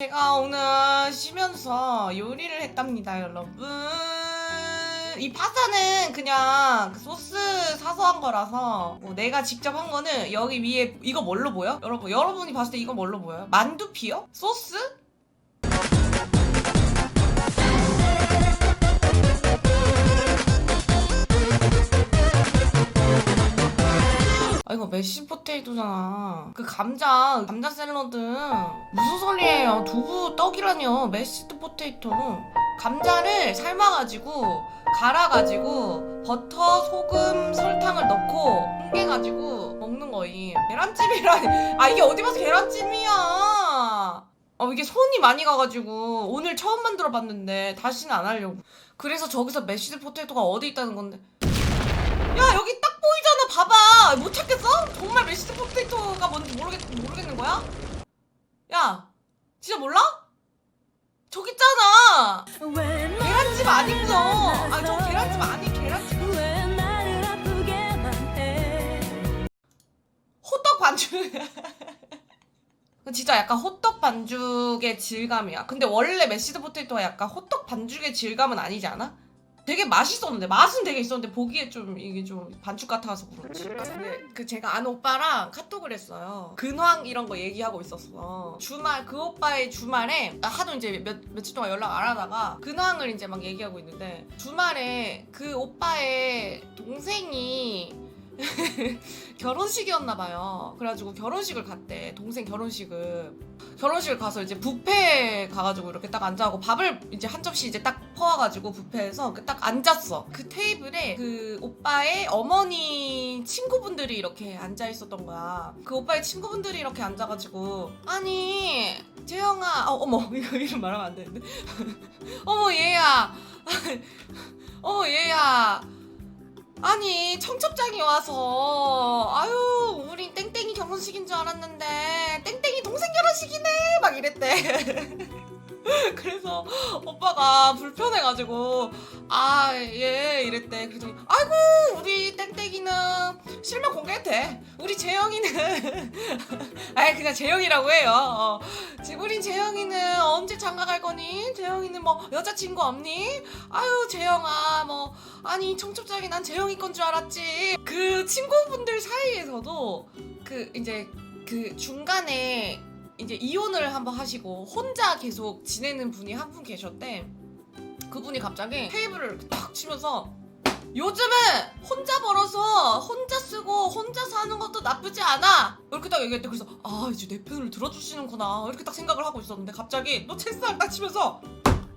제가 오늘 쉬면서 요리를 했답니다, 여러분. 이 파스타는 그냥 그 소스 사서 한 거라서 뭐 내가 직접 한 거는 여기 위에 이거 뭘로 보여? 여러분 여러분이 봤을 때 이거 뭘로 보여요? 만두피요? 소스? 아 이거 메시 포테이토잖아. 그 감자 감자 샐러드 무슨 소리예요? 두부 떡이라뇨. 메시드 포테이토. 감자를 삶아가지고 갈아가지고 버터, 소금, 설탕을 넣고 뭉개가지고 먹는 거임. 계란찜이라니. 아 이게 어디 봐서 계란찜이야. 어 이게 손이 많이 가가지고 오늘 처음 만들어 봤는데 다시는 안 하려고. 그래서 저기서 메시드 포테이토가 어디 있다는 건데. 야 여기 딱보이잖아 봐봐 못 찾겠어? 정말 메시드 포테이토가 뭔지 모르겠, 모르겠는 거야? 야 진짜 몰라? 저기 있잖아. 계란찜 아니구나. 아저 계란찜 아니 계란찜 아프게만 해 호떡 반죽. 진짜 약간 호떡 반죽의 질감이야. 근데 원래 메시드 포테이토가 약간 호떡 반죽의 질감은 아니지 않아? 되게 맛있었는데 맛은 되게 있었는데 보기에 좀 이게 좀 반죽 같아서 그렇지. 근데 그 제가 아는 오빠랑 카톡을 했어요. 근황 이런 거 얘기하고 있었어. 주말 그 오빠의 주말에 하도 이제 몇 며칠 동안 연락 안 하다가 근황을 이제 막 얘기하고 있는데 주말에 그 오빠의 동생이 결혼식이었나 봐요. 그래가지고 결혼식을 갔대. 동생 결혼식을. 결혼식을 가서 이제 뷔페 가가지고 이렇게 딱 앉아고 밥을 이제 한 접시 이제 딱 퍼와가지고 뷔페에서 이렇게 딱 앉았어. 그 테이블에 그 오빠의 어머니 친구분들이 이렇게 앉아 있었던 거야. 그 오빠의 친구분들이 이렇게 앉아가지고 아니 재영아 어, 어머 이거 이름 말하면 안 되는데 어머 얘야 어머 얘야 아니 청첩장이 와서. 아유 우리 땡땡이 결혼식인 줄 알았는데 땡땡이 동생 결혼식이네! 막 이랬대. 그래서 오빠가 불편해가지고 아 예 이랬대. 그랬더니 아이고 우리 땡땡이는 실명 공개해도 돼. 우리 재영이는. 아이 그냥 재영이라고 해요. 어. 지금 우린 재영이는 언제 장가 갈 거니? 재영이는 뭐 여자친구 없니? 아유 재영아 뭐. 아니 청첩장에 난 재영이 건 줄 알았지. 그 친구분들 사이에서도 그 이제 그 중간에 이제 이혼을 한번 하시고 혼자 계속 지내는 분이 한 분 계셨대. 그분이 갑자기 테이블을 탁 치면서 요즘은 혼자 벌어서 혼자 쓰고 혼자 사는 것도 나쁘지 않아. 이렇게 딱 얘기했대 그래서 아 이제 내 편을 들어주시는구나. 이렇게 딱 생각을 하고 있었는데 갑자기 또 책상 딱 치면서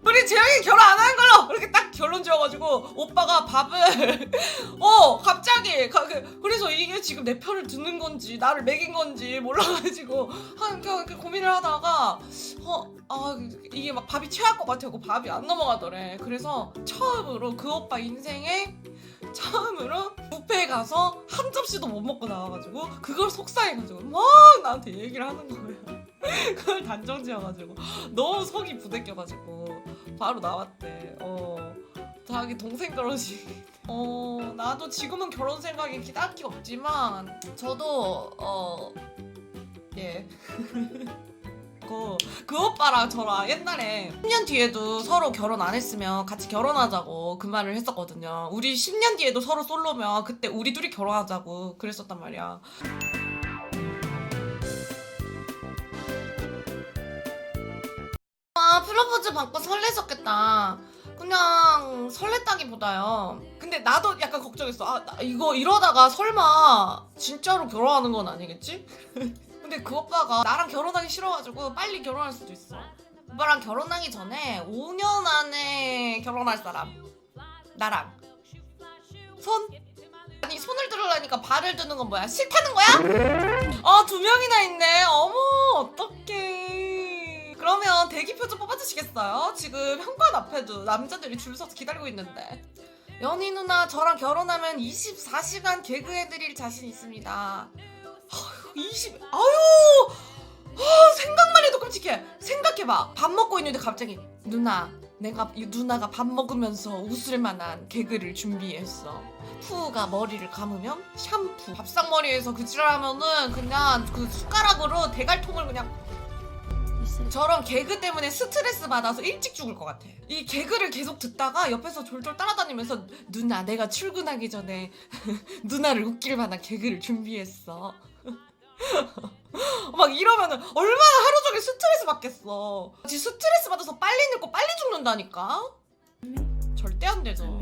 우리 재영이 결혼 안 하는 걸로! 이렇게 딱 결론 지어가지고 오빠가 밥을 어 갑자기! 가- 그- 그래서 이게 지금 내 편을 듣는 건지 나를 먹인 건지 몰라가지고 한 이렇게 고민을 하다가 어아 이게 막 밥이 취할 것 같아고 밥이 안 넘어가더래. 그래서 처음으로 그 오빠 인생에 처음으로 뷔페에 가서 한 접시도 못 먹고 나와가지고 그걸 속상해가지고 막 나한테 얘기를 하는 거예요 그걸 단정 지어가지고 너무 속이 부대껴가지고 바로 나왔대. 어. 자기 동생 결혼식. 어, 나도 지금은 결혼 생각이 딱히 없지만 저도 어 예. 그, 그 오빠랑 저랑 옛날에 10년 뒤에도 서로 결혼 안 했으면 같이 결혼하자고 그 말을 했었거든요. 우리 10년 뒤에도 서로 솔로면 그때 우리 둘이 결혼하자고 그랬었단 말이야. 아 프로포즈 받고 설레셨겠다. 그냥 설렜다기보다요. 근데 나도 약간 걱정했어. 아 나 이거 이러다가 설마 진짜로 결혼하는 건 아니겠지? 근데 그 오빠가 나랑 결혼하기 싫어가지고 빨리 결혼할 수도 있어. 오빠랑 결혼하기 전에 5년 안에 결혼할 사람. 나랑. 손? 아니 손을 들으려니까 발을 드는 건 뭐야? 싫다는 거야? 아 두 명이나 있네. 어머 어떡해. 그러면 대기표 좀 뽑아주시겠어요? 지금 현관 앞에도 남자들이 줄 서서 기다리고 있는데. 연희 누나 저랑 결혼하면 24시간 개그해드릴 자신 있습니다. 아유 20 아유 아, 생각만 해도 끔찍해. 생각해봐. 밥 먹고 있는데 갑자기 누나 내가 이 누나가 밥 먹으면서 웃을 만한 개그를 준비했어. 푸가 머리를 감으면 샴푸. 밥상 머리에서 그 지랄하면은 그냥 그 숟가락으로 대갈통을 그냥 저런 개그 때문에 스트레스 받아서 일찍 죽을 것 같아. 이 개그를 계속 듣다가 옆에서 졸졸 따라다니면서 누나 내가 출근하기 전에 누나를 웃길 만한 개그를 준비했어. 막 이러면은 얼마나 하루 종일 스트레스 받겠어. 지 스트레스 받아서 빨리 늙고 빨리 죽는다니까. 절대 안 되죠.